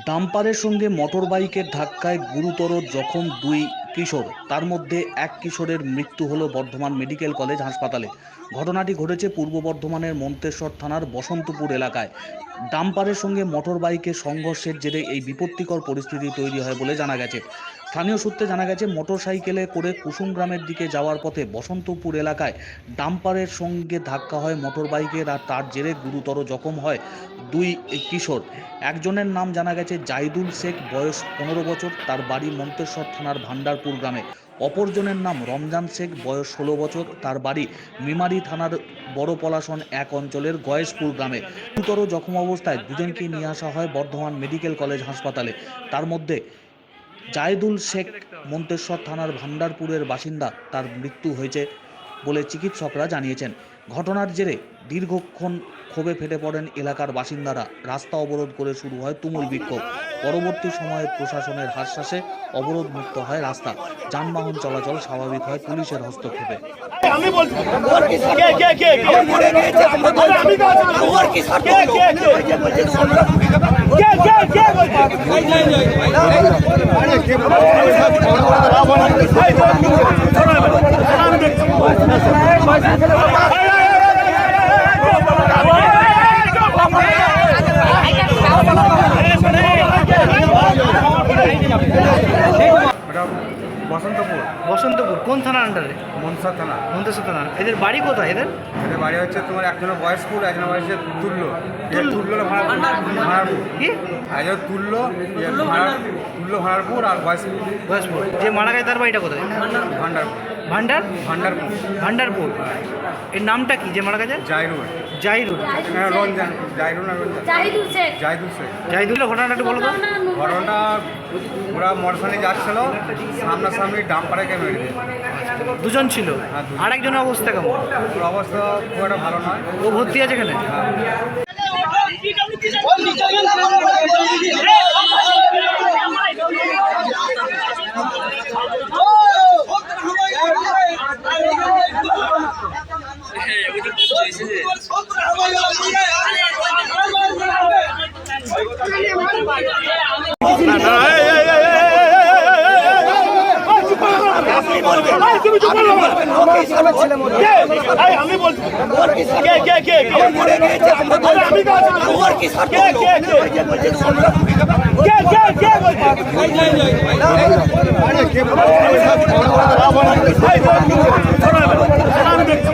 ডাম্পারের সঙ্গে মোটরবাইকের ধাক্কায় গুরুতর জখম দুই কিশোর। তার মধ্যে এক কিশোরের মৃত্যু হলো বর্ধমান মেডিকেল কলেজ হাসপাতালে। ঘটনাটি ঘটেছে পূর্ব বর্ধমানের মন্তেশ্বর থানার বসন্তপুর এলাকায়। ডাম্পারের সঙ্গে মোটরবাইকের সংঘর্ষের জেরে এই বিপত্তিকর পরিস্থিতি তৈরি হয় বলে জানা গেছে। স্থানীয় সূত্রে জানা গেছে, মোটরসাইকেলে করে কুসুম গ্রামের দিকে যাওয়ার পথে বসন্তপুর এলাকায় ডাম্পারের সঙ্গে ধাক্কা হয় মোটরবাইকের আর তার জেরে গুরুতর জখম হয় দুই কিশোর। একজনের নাম জানা গেছে, জাইদুল শেখ, বয়স পনেরো বছর। তার বাড়ি মন্তেশ্বর থানার ভান্ডারপুর গ্রামে। অপরজনের নাম রমজান শেখ, বয়স ষোলো বছর। তার বাড়ি মিমারি থানার বড় পলাশন এক অঞ্চলের গয়েশপুর গ্রামে। গুরুতর জখম অবস্থায় দুজনকে নিয়ে আসা হয় বর্ধমান মেডিকেল কলেজ হাসপাতালে। তার মধ্যে জায়েদুল শেখ মন্তেশ্বর থানার ভান্ডারপুরের বাসিন্দা। তার মৃত্যু হয়েছে বলে চিকিৎসকরা জানিয়েছেন। ঘটনার জেরে দীর্ঘক্ষণ ক্ষোভে ফেটে পড়েন এলাকার বাসিন্দারা রাস্তা অবরোধ করে শুরু হয় তুমুল বিক্ষোভ পরবর্তী সময়ে প্রশাসনের হাসশাসে অবরোধ মুক্ত হয় রাস্তা যানবাহন চলাচল স্বাভাবিক হয় পুলিশের হস্তক্ষেপে আমি বলছি কে কে কে কে আরে আমি তো আছি। কে কে কে কে কে কে বলছি আমি দেখছি এটা বসন্তপুর বসন্তপুর কোন থানার আন্ডারে মনসা থানা। মন্তেশ্বর থানা। এদের বাড়ি কোথায় এদের? এদের বাড়ি হচ্ছে তোমার একজনের বয়স্কুল একজনের বয়স হচ্ছে তুল্য। তুল্য? কি? একজন তুল্য তুল্য ভাড়ারপুর আর বয়স্কুল বয়সপুর। যে মারা গেছে তার বাড়িটা কোথায়? ভান্ডারপুর ভান্ডার? ভান্ডারপুর। ভান্ডারপুর। এর নামটা কি? যে মারা গেছে? জাইরুল। জাহিরুল হ্যাঁ রঞ্জান। জাইরুল না রঞ্জান? জাহিদুল শেখ। জাইদুল শেখ। জাহিদুল্লাহ ঘটনাটা একটু বলো তো। ঘটনাটা ওরা মোটরসাইকেলে যাচ্ছিল সামনাসামনি ডাম্পারেকে মেরে দিয়ে দুজন ছিল। হ্যাঁ, আর একজনের অবস্থা কেমন? ওর অবস্থা খুব একটা ভালো নয়। ও ভর্তি আছে এখানে? তুমি আমি দেখছি